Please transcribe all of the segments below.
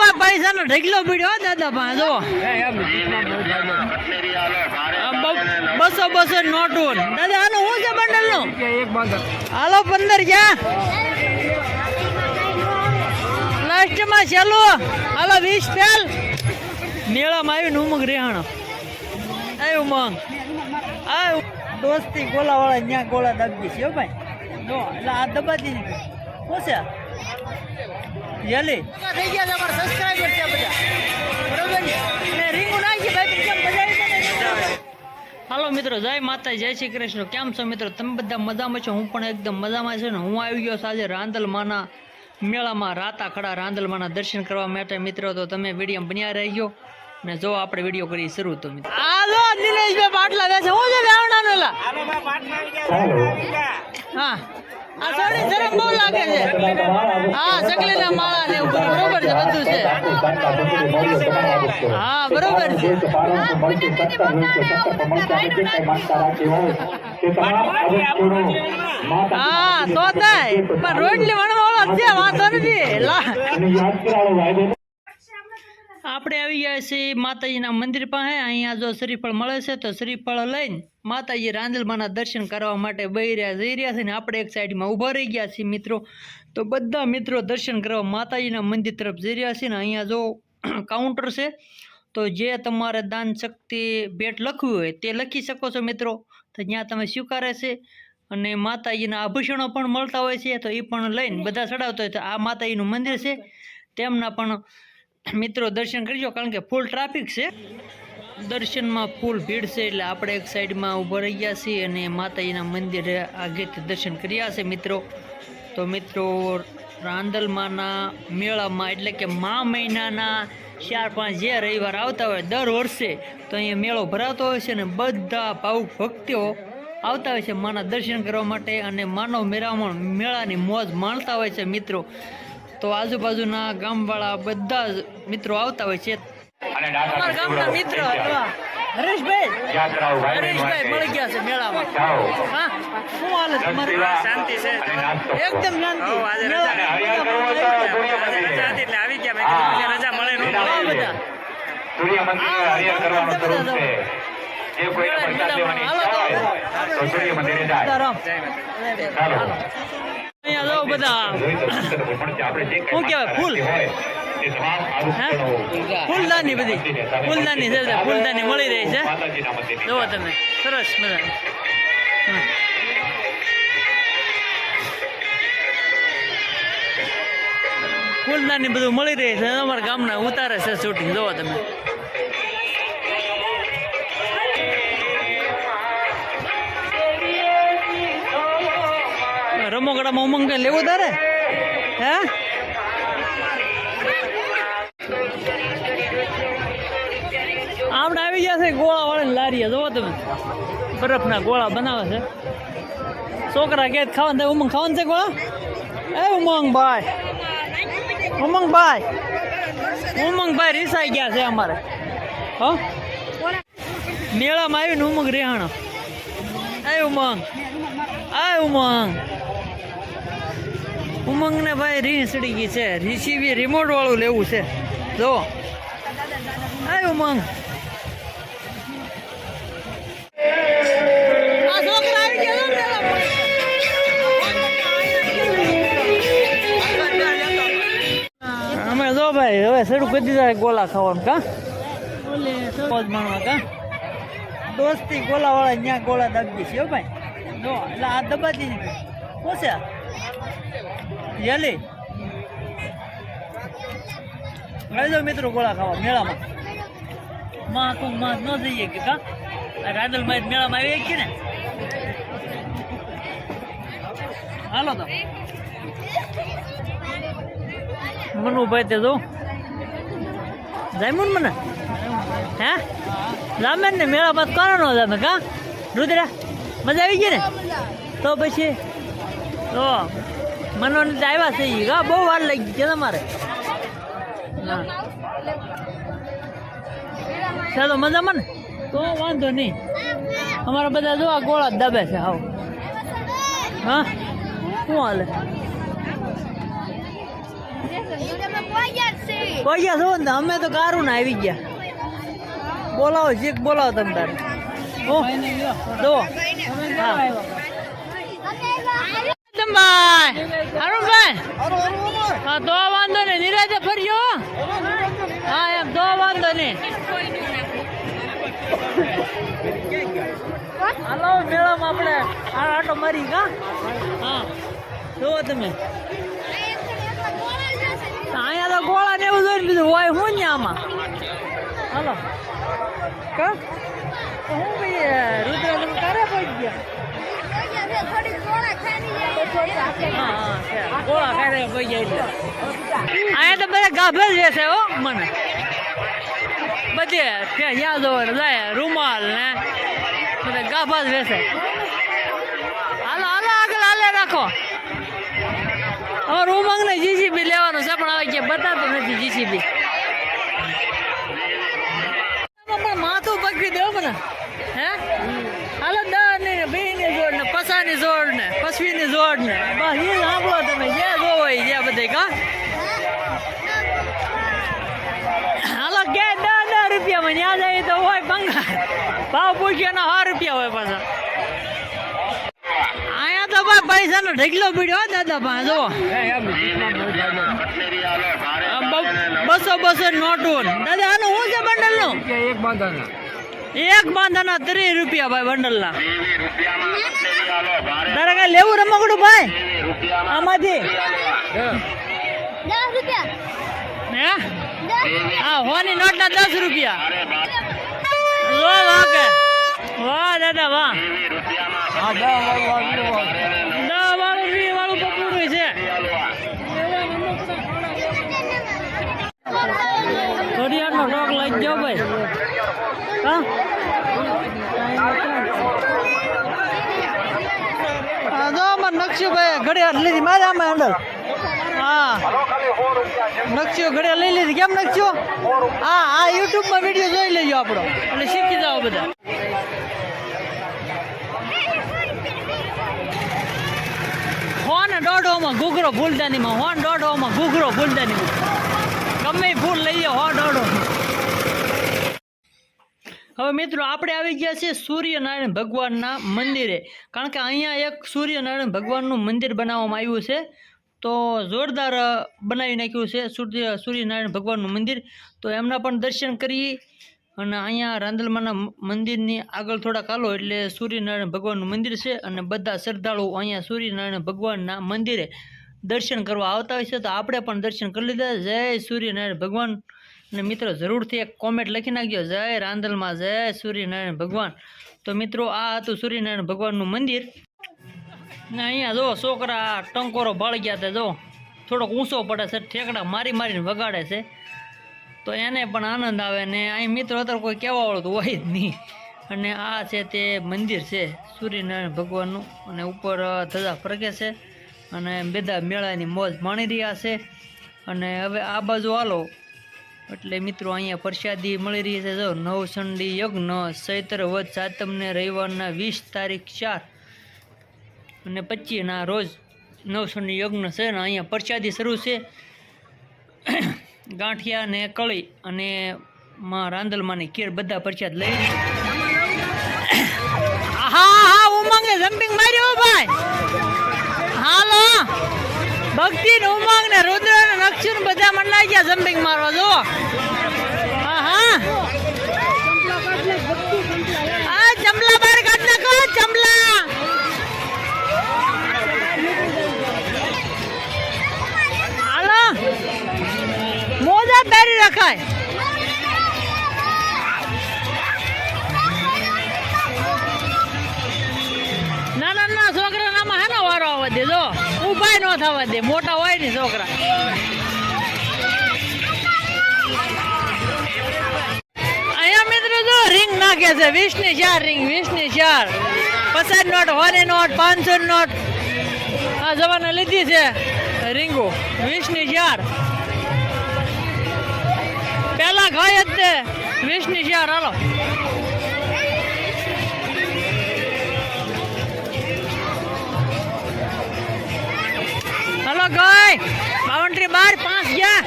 ભાઈ પૈસા નો ઢગલો પીડ્યો હો દાદા ભાઈ જો બસો બસો નોટું દાદા, આનો શું છે બંડલનું હાલો, પંદર ક્યાં? લાસ્ટમાં છેલ્લો. હાલો, વીસ ફેલ. મેળામાં આવ્યું ઉમંગ રેહાણો. આવ્યું ઉમંગ. આવ્યું દોસ્તી ગોલા વાળા ત્યાં ગોળા દબી છે ભાઈ. એટલે આ દબાતી શું છે? યલી. થઈ ગયા છે અમારા સબસ્ક્રાઈબર છે બધા. બરોબર ને? અને નાખી ભાઈ કેમ બજાવી દે હાલો મિત્રો જય માતા જય શ્રી કૃષ્ણ. કેમ છો મિત્રો? તમે બધા મજામાં છો? હું પણ એકદમ મજામાં છું ને હું આવી ગયો સાજે રાંદલમાના મેળામાં રાતા ખડા રાંદલમાના દર્શન કરવા માટે મિત્રો. તો તમે વીડિયો બન્યા રહી ગયો ને જો આપણે વીડિયો કરી શરૂ તો મિત્રો. હાલો નિલેશભાઈ બાટલા બેસે હું છે વેવણાનો લા હા. આ છે. હા, ચકલીના માળા ને બરોબર છે, બધું છે. હા, બરોબર હા, તો થાય. પણ રોટલી છે, વાંધો નથી. આપણે આવી ગયા છીએ માતાજીના મંદિર પાસે. અહીંયા જો શ્રીફળ મળે છે, તો શ્રીફળ લઈને માતાજી રાંદલમાના દર્શન કરવા માટે બહી રહ્યા જઈ રહ્યા છે ને આપણે એક સાઈડમાં ઊભા રહી ગયા છીએ મિત્રો. તો બધા મિત્રો દર્શન કરવા માતાજીના મંદિર તરફ જઈ રહ્યા છે ને અહીંયા જો કાઉન્ટર છે, તો જે તમારે દાન શક્તિ ભેટ લખવી હોય તે લખી શકો છો મિત્રો. તો જ્યાં તમે સ્વીકારે છે અને માતાજીના આભૂષણો પણ મળતા હોય છે, તો એ પણ લઈને બધા ચડાવતા હોય. તો આ માતાજીનું મંદિર છે. તેમના પણ મિત્રો, દર્શન કરજો, કારણ કે ફૂલ ટ્રાફિક છે. દર્શનમાં ફૂલ ભીડ છે, એટલે આપણે એક સાઈડમાં ઊભા રહી ગયા છીએ અને માતાજીના મંદિરે આગેથી દર્શન કર્યા છે, મિત્રો. તો મિત્રો રાંદલમાના મેળામાં, એટલે કે મા મહિનાના ચાર પાંચ જે રવિવાર આવતા હોય, દર વર્ષે તો અહીંયા મેળો ભરાતો હોય છે અને બધા ભાવુક ભક્તિઓ આવતા હોય છે, માના દર્શન કરવા માટે અને માનવ મેળામાં મેળાની મોજ માણતા હોય છે, મિત્રો. તો આજુબાજુના ગામવાળા બધા જ મિત્રો આવતા હોય છે. અમારા ગામના મિત્ર હરેશભાઈ. હરેશભાઈ મળી ગયા છે મેળામાં. હા? શું હાલ તમારે? શાંતિ છે. એકદમ શાંતિ. એટલે આવી ગયા. મેં રજા મળે ન બધા. સૂર્ય મંદિરને હરિયા કરવાનું સ્વરૂપ છે. જે કોઈ પ્રસાદ લેવાની ઈચ્છા હોય તો સૂર્ય મંદિરે જાય. ચાલો. અહીંયા બધા. શું કહેવાય? ફૂલ? ફૂલદાની બધી. ફૂલદાની છે ફૂલદાની મળી રહી છે. જુઓ તમે. સરસ મજા ફૂલદાની બધું મળી રહી છે. અમારા ગામના ઉતારે છે શૂટિંગ. જોવો તમે. રમકડામાં ઉમંગ કઈ લેવું તારે? હે? આપણે આવી ગયા છે ગોળા વાળા લારીએ. જોવો તમે. બરફના ગોળા બનાવે છે. છોકરા કે ખાવાનું થાય, ઉમંગ ખાવાનું છે ગોળા? એ ઉમંગ ભાઈ. ઉમંગ ભાઈ. ઉમંગ ભાઈ રીસાઈ ગયા છે અમારે. હો? મેળામાં આવીને ઉમંગ રેહાણો. એ ઉમંગ. આ ઉમંગ. ઉમંગ ને ભાઈ સડી ગઈ છે. રીસીવી રિમોટ વાળું લેવું છે. જો. આય ઉમંગ. અમે જો ભાઈ હવે શરૂ કરી દીધા ગોલા ખાવાનું કા? મોજ માણવા કા? દોસ્તી ગોલા વાળા ત્યાં ગોળા દબી છે હો ભાઈ. જો એટલે આ દબાતી શું છે યલી. રાજો મિત્રો ગોળા ખાવા, મેળામાં. માં તું માં ન જઈએ કે કા? રાદલમાં મેળામાં આવી કે ને. હાલો તો. મનુભાઈ તે જો. જામ્યું મને? હે? જામે ને, મેળા બાદ કોનો નો જામે કા? રુદ્રા, મજા આવી ગઈ ને? તો પછી? તો મનોને તો આવ્યા છે કા બહુ વાર લાગી છે તમારે. ચાલો, મજામાં ને? તો વાંધો નહીં. અમારા બધા જો આ ગોળા દબે છે, હાવ. હા? શું હાલે? પૈયા છો ને, અમે તો કારું ને આવી ગયા. બોલાવો ચીક બોલાવો તમે તારે. જો હા. ભાઈ અરુણભાઈ! હા તો વાંધો નહીં. નિરાજે ફર્યો હા. એમ તો વાંધો નહીં. હાલો, મેળામાં આપણે આ આટો મારી કા હા. જુઓ તમે. અહીંયા તો ગોળા ને એવું જોઈને બીજું હોય શું ને આમાં? હાલો. કા? હું ભાઈ, રુદ્ર કારે પહોંચી ગયા? અહીંયા તો બધા ગાભે જ વેસે હો મને. બધે ત્યાં યાદ હોય જાય રૂમાલ ને બધા ગાભા જ વેસે હાલો હાલો આગળ હાલે રાખો. હવે ઉમંગ ને જીસીબી લેવાનું છે પણ હવે કે બતાતું નથી જીસીબી માથું પકડી દો મને. હે? હાલો દસ પસાની જોડ ને પસવી જોડ ને બસ એ સાંભળો તમે, જે જોવો હોય જે બધે કા? હાલો, કે દસ દસ રૂપિયામાં ત્યાં જાય તો હોય બંગાર ભાવ પૂછ્યો ના સો રૂપિયા હોય પાછા. અહીંયા તો ભાઈ પૈસાનો ઢગલો પીડ્યો દાદા પાસે જો આ બસો બસો નોટું દાદા છે બંડલનું એક બાંધાના એક બાંધાના ત્રીસ રૂપિયા ભાઈ બંડલ ના તારે કઈ લેવું રમકડું ભાઈ? આમાંથી? હે? હોની નોટ ના દસ રૂપિયા. લો વાહ કે વાહ. દાદા વાહ ઘડિયાળનો રોગ લઈ ગયો ભાઈ. જો અમાર નકશો ભાઈ ઘડિયાળ લીધી, મારે આમાં અંદર. હા. નકશો ઘડિયાળ લઈ લીધી. કેમ નકશો હા, આ યુટ્યુબમાં વીડિયો જોઈ લેજો આપણો. એટલે શીખી જાઓ બધા. હોન દોઢોમાં ઘૂઘરો ફૂલદાનીમાં હોન દોઢોમાં ઘૂઘરો ફૂલદાનીમાં ગમે ભૂલ લઈએ હો દોઢો. હવે મિત્રો, આપણે આવી ગયા છે સૂર્યનારાયણ ભગવાનના મંદિરે. કારણ કે અહીંયા એક સૂર્યનારાયણ ભગવાનનું મંદિર બનાવવામાં આવ્યું છે. તો જોરદાર બનાવી નાખ્યું છે સૂર્ય, સૂર્યનારાયણ ભગવાનનું મંદિર. તો એમના પણ દર્શન કરી અને અહીંયા રાંદલમાના મંદિરની આગળ થોડાક હાલો, એટલે સૂર્યનારાયણ ભગવાનનું મંદિર છે અને બધા શ્રદ્ધાળુઓ અહીંયા સૂર્યનારાયણ ભગવાનના મંદિરે દર્શન કરવા આવતા હોય છે. તો આપણે પણ દર્શન કરી લીધા. જય સૂર્યનારાયણ ભગવાન. અને મિત્રો, જરૂરથી એક કોમેન્ટ લખી નાખજો. જય રાંદલમાં જય સૂર્યનારાયણ ભગવાન. તો મિત્રો, આ હતું સૂર્યનારાયણ ભગવાનનું મંદિર. ને અહીંયા જો છોકરા ટંકોરો બાળી ગયા હતા જો. થોડોક ઊંચો પડે છે, ઠેકડા મારી મારીને વગાડે છે. તો એને પણ આનંદ આવે ને અહીં મિત્રો અત્યારે કોઈ કહેવાવાળું તો હોય જ નહીં. અને આ છે તે મંદિર છે, સૂર્યનારાયણ ભગવાનનું. અને ઉપર ધજા ફરકે છે. અને બધા મેળાની મોજ માણી રહ્યા છે. અને હવે આ બાજુ હાલો. એટલે મિત્રો, અહીંયા પ્રસાદી મળી રહી છે જો, નવસંડી યજ્ઞ, ચૈત્ર વધ સાતમને રવિવારના વીસ તારીખ ચાર અને પચીસના રોજ નવસંડી યજ્ઞ છે ને અહીંયા પ્રસાદી શરૂ છે. ગાંઠિયા ને કળી અને માં રાંદલમાંની કેર બધા પ્રસાદ લઈ હા હા ઉમંગે જમ્પિંગ માર્યો, ભાઈ. હાલો ભક્તિ ને ઉમંગ ને ને નક્ષુ બધા મને લાગી ગયા જમ્પિંગ મારવા જો હા હા આ ચમલા બાર કાઢ નાખો હાલો. મોજા પહેરી રખાય. નાના નાના છોકરા નામાં હેનો વારો આવવા દે જો ઊભા ન થવા દે, મોટા હોય ને છોકરા. છે વીસની ચાર રિંગ વીસની ચાર. પચાસ નોટ હોની નોટ, પાંચસો નોટ. આ જવાને લીધી છે રીંગો. વીસની ચાર. પેલા ખાય જ તે. વીસની ચાર, હાલો. હાલો, ગાય. બાવન્ટ્રી બાર, પાંચ ગયા.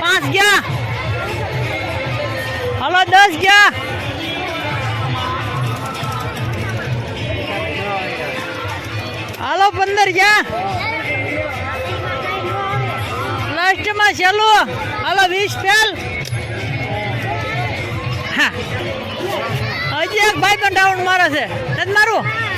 પાંચ ગયા. હાલો, દસ ગયા. પંદર ગયા લાસ્ટમાં છેલ્લું. હાલો, વીસ ફેલ. હા. હજી એક ભાઈ પણ ડાઉન મારે છે. મારું?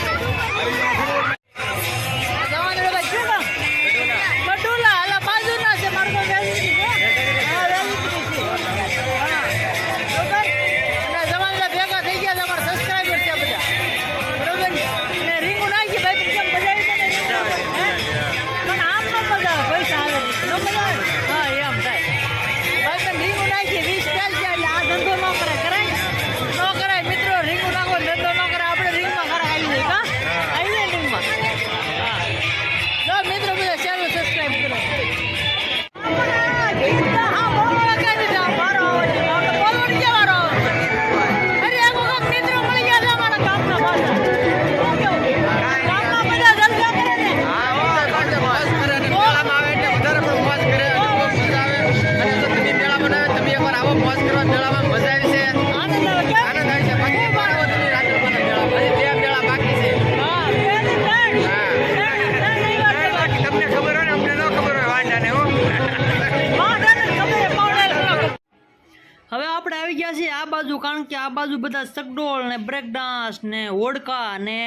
કારણ કે આ બાજુ બધા સગડોળ ને બ્રેક ડાન્સ ને હોડકા ને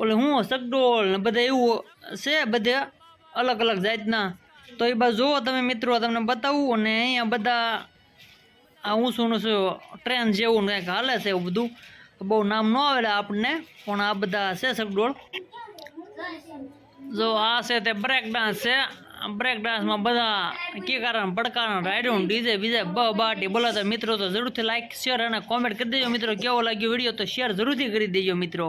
ઓલે હું સગડોળ ને બધા એવું છે બધે અલગ અલગ જાતના. તો એ બાજુ જુઓ તમે મિત્રો તમને બતાવું અને અહીંયા બધા આ ઊંચું શું ટ્રેન જેવું કંઈક હાલે છે એવું બધું. બહુ નામ ન આવેલા આપણને, પણ આ બધા છે સગડોળ. જો આ છે તે બ્રેક ડાન્સ છે. બ્રેક ડાન્સમાં બધા કિકારા પડકારણ રાયડું ડીજે બીજે બ બાટી બોલાતા મિત્રો તો જરૂરથી લાઈક શેર અને કોમેન્ટ કરી દેજો મિત્રો. કેવો લાગ્યો વીડિયો તો શેર જરૂરથી કરી દેજો મિત્રો.